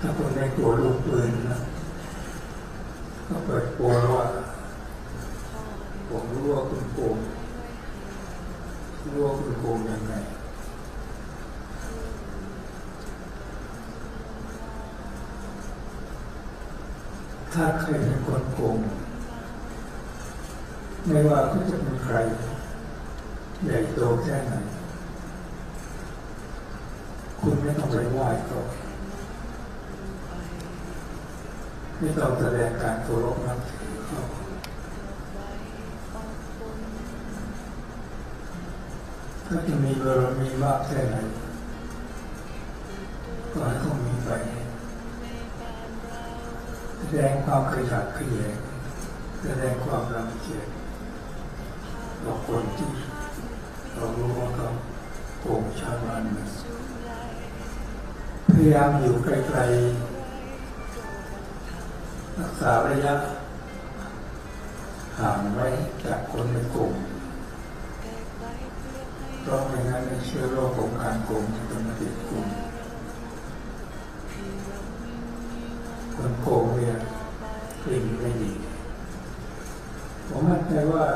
ถ้าคุณไม่กลัวลูกปืนนะก็เปิดกลัวว่าผมรู้ว่าคุณโกงรู้ว่าคุณโกงยังไงถ้าใครเป็นคนโกงไม่ว่าเขาจะเป็นใครใหญ่โตแค่ไหนคุณไม่ต้องไปไหว้เขา ไม่ต้องแสดงการเคารพนับถ้าจะมีบารมีมากแค่ไหนก็ให้เขามีไปแสดงความขยันขยงแสดงความรังเกียจต่อคนที่เรารู้ว่าเขาโกงชาวบ้านพยายามอยู่ไกลๆ รักษาระยะห่างไว้จากคนในกลุ่มเพราะไม่งั้นเชื้อโรคของการโกงจะมาติดกลุ่มคนโกงเนี่ยกลิ่นไม่ดีผมมั่นใจว่า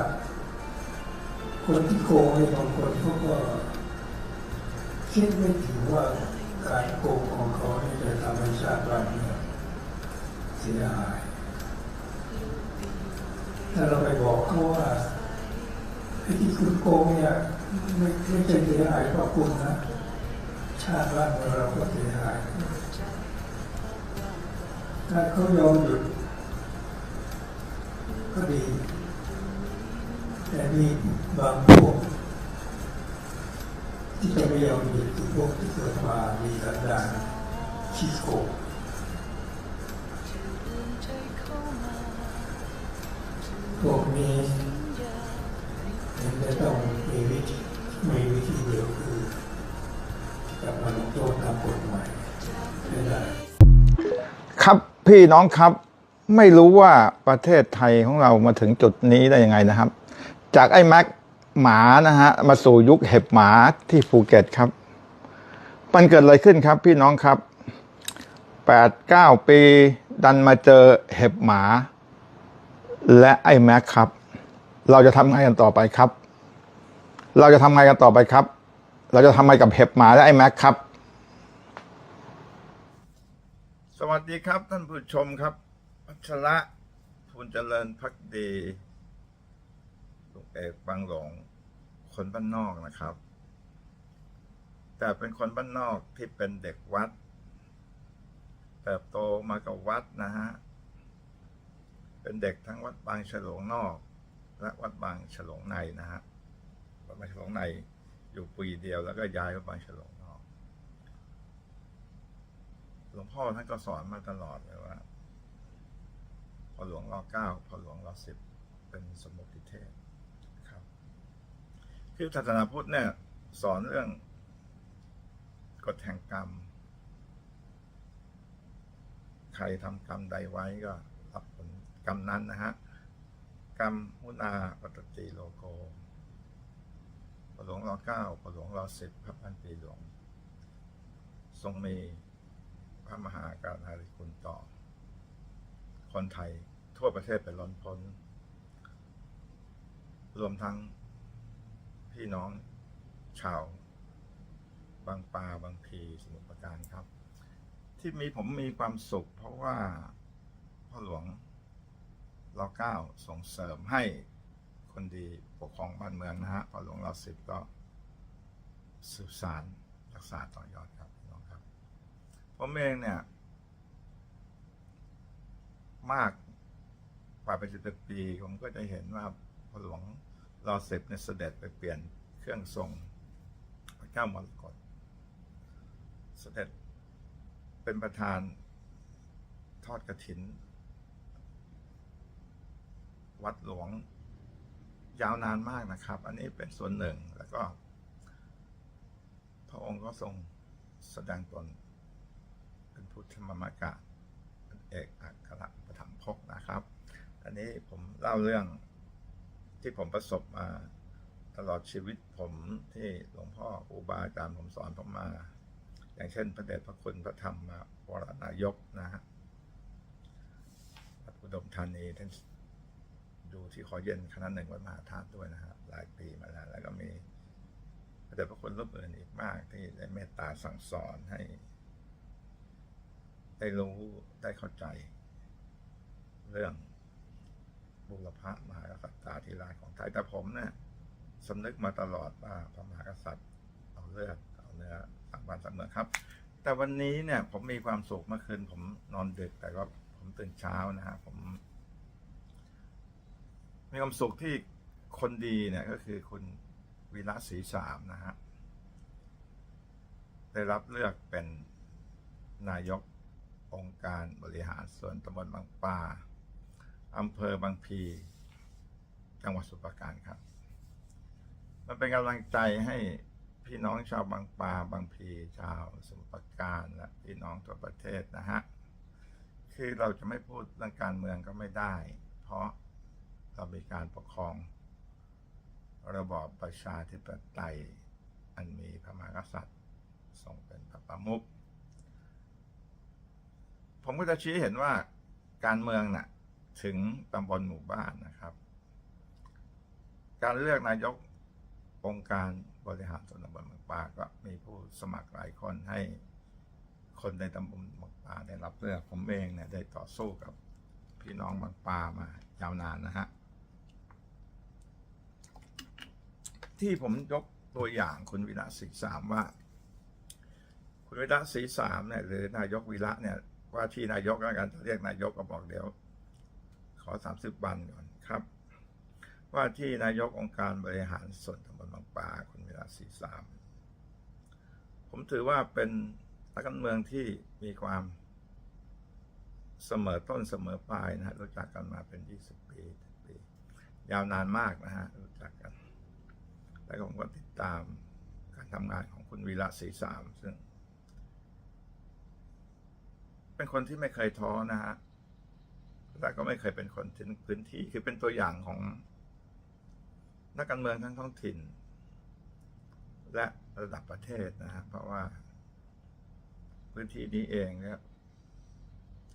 คนที่โกงเนี่ยบางคนเขาก็คิดไม่ถึงว่าการโกงของเขานี่จะทำให้ชาติบ้านเมือง สียหายถ้าเราไปบอกเขาว่าไอ้ที่คุณโกงเนี่ยไม่ไม่ใช่เสียหายเพราะคุณนะ ชาติบ้านเมืองเราก็เสียหายถ้าเขายอมหยุดก็ดี แต่มีบางพวก ที่จะไม่ยอมหยุดคือพวกที่เกิดมามีสันดานขี้โกง พวกนี้มันจะต้องมีวิธีมีวิธีเดียวคือจะมาลงโทษตามกฎหมายได้ครับพี่น้องครับไม่รู้ว่าประเทศไทยของเรามาถึงจุดนี้ได้ยังไงนะครับ จากไอ้แม็กหมานะฮะมาสู่ยุคเห็บหมาที่ภูเก็ตครับ มันเกิดอะไรขึ้นครับพี่น้องครับแปดเก้าปีดันมาเจอเห็บหมา และไอ้แม็กครับ เราจะทำไงกันต่อไปครับ เราจะทำไงกันต่อไปครับ เราจะทำไงกับเห็บหมาและไอ้แม็กครับ สวัสดีครับท่านผู้ชมครับพัชระพูนเจริญพักดีลุงเอกบางหลงคนบ้านนอกนะครับ แต่เป็นคนบ้านนอกที่เป็นเด็กวัดเติบโตมากับวัดนะฮะ เป็นเด็กทั้งวัดบางฉลงนอก และวัดบางฉลงในนะฮะวัดบางฉลงในอยู่ปีเดียวแล้วก็ย้ายวัดบางฉลงนอก หลวงพ่อท่านก็สอนมาตลอดเลยว่า พอหลวงรอเก้าพอหลวงรอสิบเป็นสมุติเทศครับ คือศาสนาพุทธเนี่ย สอนเรื่องกฎแห่งกรรม ใครทำกรรมใดไว้ก็รับผล กรรมนั้นนะฮะกรรมมุนาปตติโลโกพอหลวงรอเก้าพอหลวงรอสิบพระพันปีหลวง ทรงมีพระมหาการณาธิคุณต่อ คนไทยทั่วประเทศเป็นล้นพ้น รวมทั้งพี่น้องชาว บางปลาบางพีสมุทรปราการครับ ที่มีผมมีความสุข เพราะว่าพ่อหลวง รอเก้าส่งเสริมให้คนดีปกครองบ้านเมืองนะฮะพอหลวงรอสิบก็สืบสารรักษาต่อยอดครับพี่น้องครับผมเองเนี่ย มากกว่าเป็นสิบปีผมก็จะเห็นว่าพระหลวงรอสิบเนี่ยเสด็จไปเปลี่ยนเครื่องทรงพระเจ้ามรกตเสด็จเป็นประธานทอดกระถิน วัดหลวงยาวนานมากนะครับ อันนี้เป็นส่วนหนึ่งแล้วก็ พระองค์ก็ทรงแสดงตนเป็นพุทธมามกะเป็นเอกอัครประถมภกนะครับ อันนี้ผมเล่าเรื่องที่ผมประสบมาตลอดชีวิตผมที่หลวงพ่อครูบาอาจารย์ผมสอนผมมา อย่างเช่น พระเดชพระคุณพระธรรมวรนายกนะฮะอุดมธานีท่าน ดูที่ขอเย็นคณะหนึ่งวัดมหาธาตุด้วยนะฮะหลายปีมาแล้วแล้วก็มีพระเดชพระคุณรูปอื่นอีกมากที่ได้เมตตาสั่งสอนให้ ได้รู้ได้เข้าใจ เรื่องบุรพมหากษัตริย์ราชของไทยแต่ผมเนี่ยสำนึกมาตลอดว่าพระมหากษัตริย์เอาเลือดเอาเนื้อสังวันสังเมืองครับ แต่วันนี้เนี่ยผมมีความสุขเมื่อคืนผมนอนดึกแต่ว่าผมตื่นเช้านะฮะผม มีความสุขที่คนดีเนี่ยก็คือคุณวีระศรีสามนะฮะ ได้รับเลือกเป็นนายกองค์การบริหารส่วนตำบลบางปลาอำเภอบางพี จังหวัดสุพรราการครับ มันเป็นกำลังใจให้พี่น้องชาวบางปลาบางพีชาวสมุพรปราการและพี่น้องทั่วประเทศนะฮะ คือเราจะไม่พูดเรื่องการเมืองก็ไม่ได้ เพราะ เรามีการปกครอง ระบอบประชาธิปไตย อันมีพระมหากษัตริย์ทรงเป็นพระประมุขผมก็จะชี้เห็นว่าการเมืองน่ะถึงตำบลหมู่บ้านนะครับ การเลือกนายกองค์การบริหารส่วนตำบลเมืองป่าก็มีผู้สมัครหลายคนให้คนในตำบลเมืองป่าได้รับเลือกผมเองเนี่ยได้ต่อสู้กับพี่น้องบางป่ามายาวนานนะฮะ ที่ผมยกตัวอย่างคุณวิระศรีสามว่า คุณวิระศรีสามเนี่ยหรือนายกวิระเนี่ยว่าที่นายกแล้วกันจะเรียกนายกก็บอกเดี๋ยว ขอสามสิบวันก่อนครับ ว่าที่นายกองค์การบริหารส่วนตำบลบางปลาคุณวิระศรีสามผมถือว่าเป็นนักการเมืองที่มีความเสมอต้นเสมอปลายนะฮะรู้จักกันมาเป็น20ปีปี ยาวนานมากนะฮะรู้จักกัน แล้วผมก็ติดตามการทำงานของคุณวีระศรีสามซึ่ง เป็นคนที่ไม่เคยท้อนะฮะแต่ก็ไม่เคยเป็นคนทิ้งพื้นที่คือเป็นตัวอย่างของ นักการเมืองทั้งท้องถิ่น และระดับประเทศนะฮะเพราะว่า พื้นที่นี้เองเนี่ย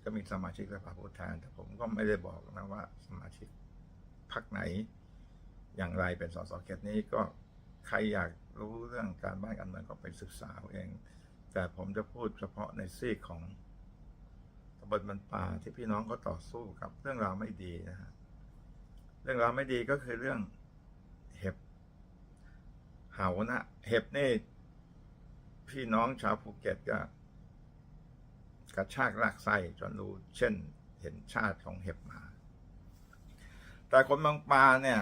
ก็มีสมาชิกสภาผู้แทนแต่ผมก็ไม่ได้บอกนะว่า สมาชิกพรรคไหน อย่างไรเป็นสสเขตนี้ก็ใครอยากรู้เรื่องการบ้านการเมืองก็ไปศึกษาเอง แต่ผมจะพูดเฉพาะในซีกของตำบลบันป่าที่พี่น้องก็ต่อสู้กับเรื่องราวไม่ดีนะฮะเรื่องราวไม่ดีก็คือเรื่องเห็บเหานะเห็บนี่พี่น้องชาวภูเก็ตก็กระชากลากไส้จนรู้เช่นเห็นชาติของเห็บมา แต่คนบางปาเนี่ย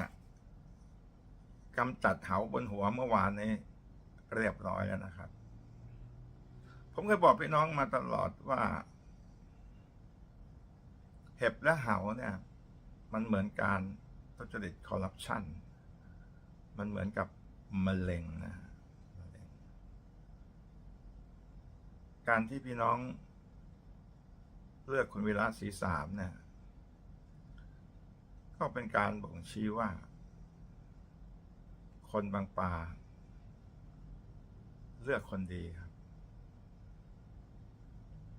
กำจัดเหาบนหัวเมื่อวานนี้ เรียบร้อยแล้วนะครับ ผมเคยบอกพี่น้องมาตลอดว่า เห็บและเหาเนี่ย มันเหมือนการทุจริตคอร์รัปชันมันเหมือนกับมะเร็งนะการที่พี่น้องเลือกคุณวิระศีสามเนี่ย ก็เป็นการบ่งชี้ว่า คนบางป่าเลือกคนดีครับ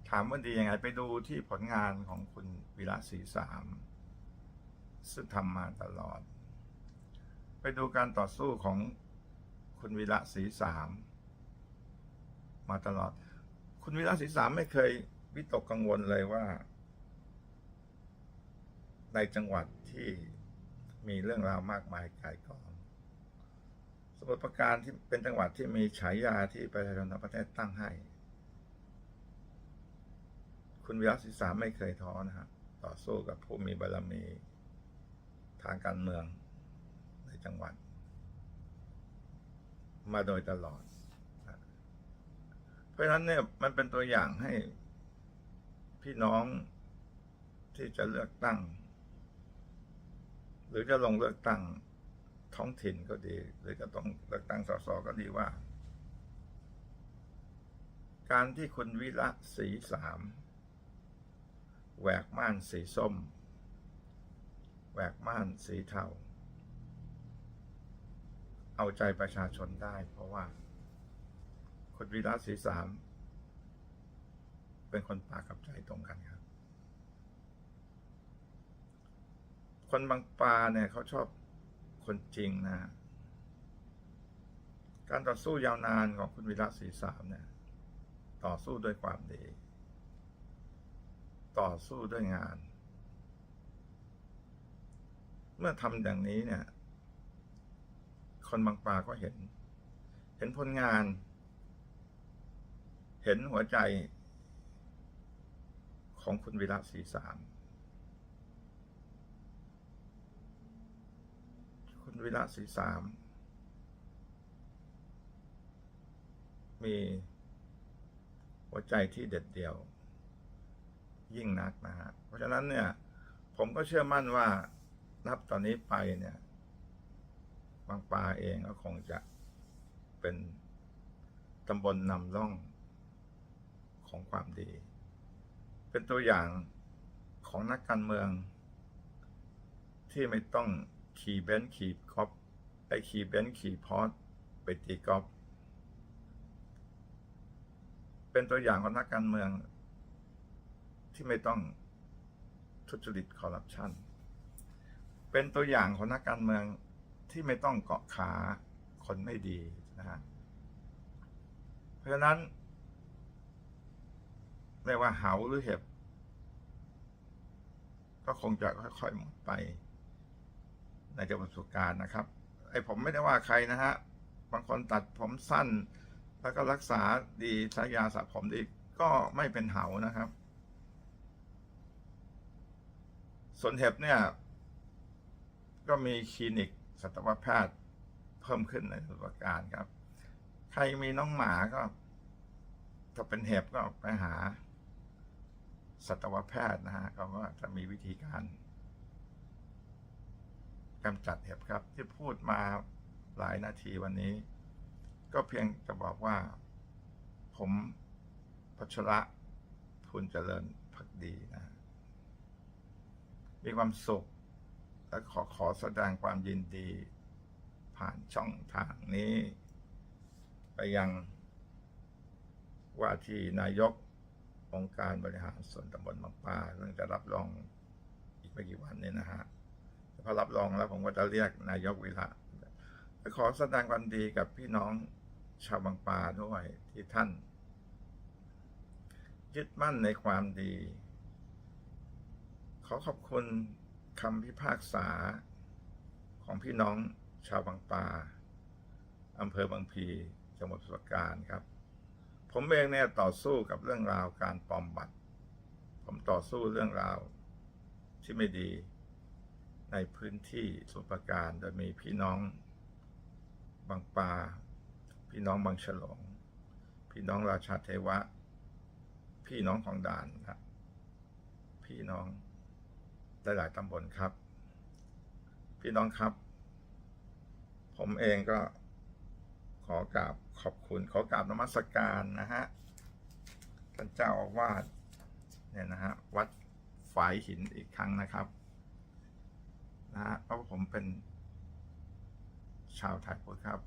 ถามว่าดียังไง ไปดูที่ผลงานของคุณวิระศรีสาม ซึ่งทำมาตลอด ไปดูการต่อสู้ของคุณวิระศรีสาม มาตลอด คุณวิระศรีสามไม่เคยวิตกกังวลเลยว่า ในจังหวัดที่มีเรื่องราวมากมายกายกอง สมุทรปราการที่เป็นจังหวัดที่มีฉายาที่ประชาชนทั้งประเทศตั้งให้ คุณวิรัติสามไม่เคยท้อนะฮะต่อสู้กับผู้มีบารมีทางการเมืองในจังหวัด มาโดยตลอด เพราะฉะนั้นเนี่ยมันเป็นตัวอย่างให้พี่น้องที่จะเลือกตั้ง หรือจะลงเลือกตั้ง ท้องถิ่นก็ดี หรือจะต้องเลือกตั้งสสก็ดีว่า การที่คุณวิระสีสามแหวกม่านสีส้ม แหวกม่านสีเทาเอาใจประชาชนได้ เพราะว่า คุณวิระสีสามเป็นคนปากกับใจตรงกันครับ คนบางปลาเนี่ยเขาชอบ คนจริงนะ การต่อสู้ยาวนานของคุณวิระศรีสามเนี่ย ต่อสู้ด้วยความดี ต่อสู้ด้วยงาน เมื่อทำอย่างนี้เนี่ย คนบางปาก็เห็น เห็นผลงาน เห็นหัวใจของคุณวิระศรีสาม คุณ วิระศรีสาม มีหัวใจที่เด็ดเดี่ยว ยิ่งนักนะฮะ เพราะฉะนั้นเนี่ย ผมก็เชื่อมั่นว่านับตอนนี้ไปเนี่ย บางปาเองก็คงจะเป็นตำบลนำร่องของความดี เป็นตัวอย่างของนักการเมืองที่ไม่ต้อง ขี่เบนซ์ขี่กอล์ฟไปขี่เบนซ์ขี่พอร์ตไปตีกอล์ฟเป็นตัวอย่างของนักการเมืองที่ไม่ต้องทุจริตคอร์รัปชันเป็นตัวอย่างของนักการเมืองที่ไม่ต้องเกาะขาคนไม่ดีนะฮะเพราะฉะนั้นเรียกว่าเหาหรือเห็บ ก็คงจะค่อยๆหมดไป ในจากประสบการณ์นะครับ ไอ้ผมไม่ได้ว่าใครนะฮะ บางคนตัดผมสั้น แล้วก็รักษาดีใช้ยาสระผมดีก็ไม่เป็นเหานะครับ ส่วนเห็บเนี่ย ก็มีคลินิกสัตวแพทย์เพิ่มขึ้นในสมทรปราการครับ ใครมีน้องหมาก็ ถ้าเป็นเห็บก็ไปหาสัตวแพทย์นะฮะเขาก็จะมีวิธีการ กำจัดเห็บครับ ที่พูดมาหลายนาทีวันนี้ ก็เพียงจะบอกว่า ผมพัชระพูนเจริญพักดีนะ มีความสุข และขอขอแสดงความยินดี ผ่านช่องทางนี้ ไปยังว่าที่นายกองค์การบริหารส่วนตำบลบางปลาเรื่งจะรับรองอีกไม่กี่วันนี้นะฮะ อรับรองแล้วผมก็จะเรียกนายกวิระขอแสดงความดีกับพี่น้องชาวบางปาด้วยที่ท่าน ยึดมั่นในความดี ขอขอบคุณคำพิพากษาของพี่น้องชาวบางปาอำเภอบางพีจังหวัดสมุทรปราการครับ ผมเองเนี่ยต่อสู้กับเรื่องราวการปลอมบัตร ผมต่อสู้เรื่องราวที่ไม่ดี ในพื้นที่สุปราการโดยมีพี่น้องบางปา พี่น้องบางฉลอง พี่น้องราชาเทวะ พี่น้องของด่านครับพี่น้องหลายๆตำบลครับ พี่น้องครับ ผมเองก็ขอกราบขอบคุณ ขอกราบนมัสการนะฮะท่านเจ้าอาวาสเนี่ยนะฮะวัดฝายหินอีกครั้งนะครับ นะฮะเพราะผมเป็น ชาวไทยพุทธครับ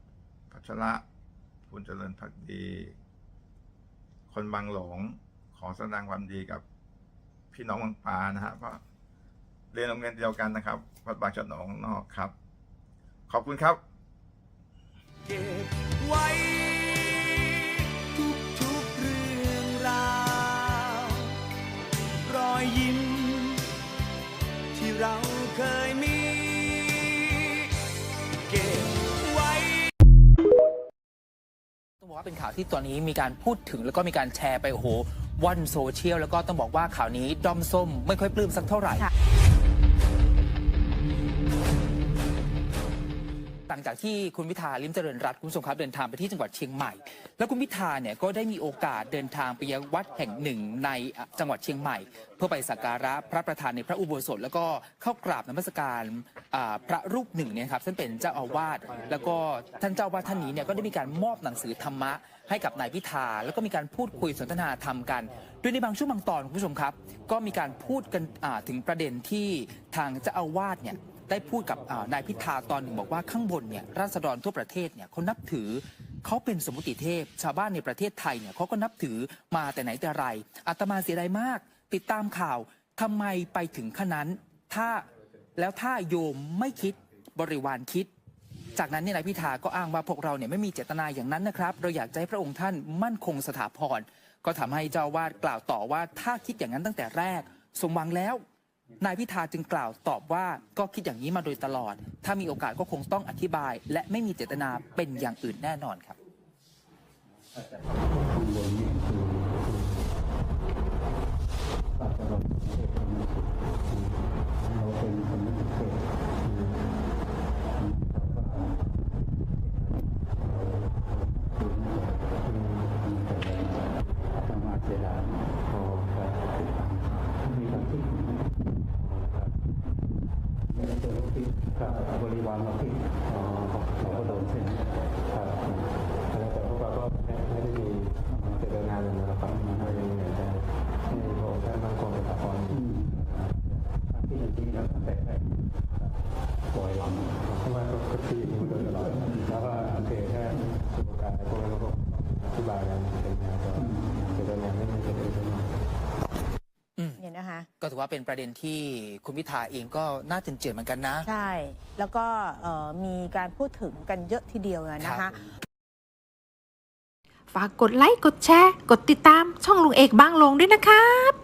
พัชระพูนเจริญพักดี คนบางหลงขอแสดงความดีกับพี่น้องบางปานะฮะเพราะเรียนโรงเรียนเดียวกันนะครับวัดบางฉนองนอกครับ ขอบคุณครับ เก็บไว้ ว่าเป็นข่าวที่ตอนนี้มีการพูดถึงแล้วก็มีการแชร์ไปโอ้โหว่อนโซเชียลแล้วก็ต้องบอกว่าข่าวนี้ด้อมส้มไม่ค่อยปลื้มสักเท่าไหร่ งจากที่คุณพิธาลิมเจริญรัตน์คุณผู้ชมครับเดินทางไปที่จังหวัดเชียงใหม่ แล้วคุณพิธาเนี่ยก็ได้มีโอกาสเดินทางไปยังวัดแห่งหนึ่งในจังหวัดเชียงใหม่ เพื่อไปสักการะพระประธานในพระอุโบสถ แล้วก็เข้ากราบนมัสการพระรูปหนึ่งเนี่ยครับซึ่งเป็นเจ้าอาวาสแล้วก็ท่านเจ้าอาวาสท่านนี้เนี่ยก็ได้มีการมอบหนังสือธรรมะให้กับนายพิธาแล้วก็มีการพูดคุยสนทนาธรรมกันโดยในบางช่วงบางตอนคุณผู้ชมครับ ก็มีการพูดกันถึงประเด็นที่ทางเจ้าอาวาสเนี่ย ได้พูดกับนายพิธาตอนหนึ่งบอกว่าข้างบนเนี่ยราษฎรทั่วประเทศเนี่ยเขานับถือเขาเป็นสมมติเทพ ชาวบ้านในประเทศไทยเนี่ยเขาก็นับถือมาแต่ไหนแต่ไรอาตมาเสียดายมาก ติดตามข่าวทำไมไปถึงขนาดนั้นถ้าแล้วถ้าโยมไม่คิดบริวารคิด จากนั้นเนี่ยนายพิธาก็อ้างว่าพวกเราเนี่ยไม่มีเจตนาอย่างนั้นนะครับ เราอยากจะให้พระองค์ท่านมั่นคงสถาพรก็ทำให้เจ้าอาวาดกล่าวต่อว่าถ้าคิดอย่างนั้นตั้งแต่แรก สมหวังแล้ว นายพิธาจึงกล่าวตอบว่าก็คิดอย่างนี้มาโดยตลอด ถ้ามีโอกาสก็คงต้องอธิบาย และไม่มีเจตนาเป็นอย่างอื่นแน่นอนครับ บริว ว่าเป็นประเด็นที่คุณพิธาเองก็น่าเจือนๆเหมือนกันนะ ใช่ แล้วก็เอ่อมีการพูดถึงกันเยอะทีเดียวนะครัคะบฝากกดไลค์ กดแชร์ กดติดตามช่องลุงเอกบางลงด้วยนะครับ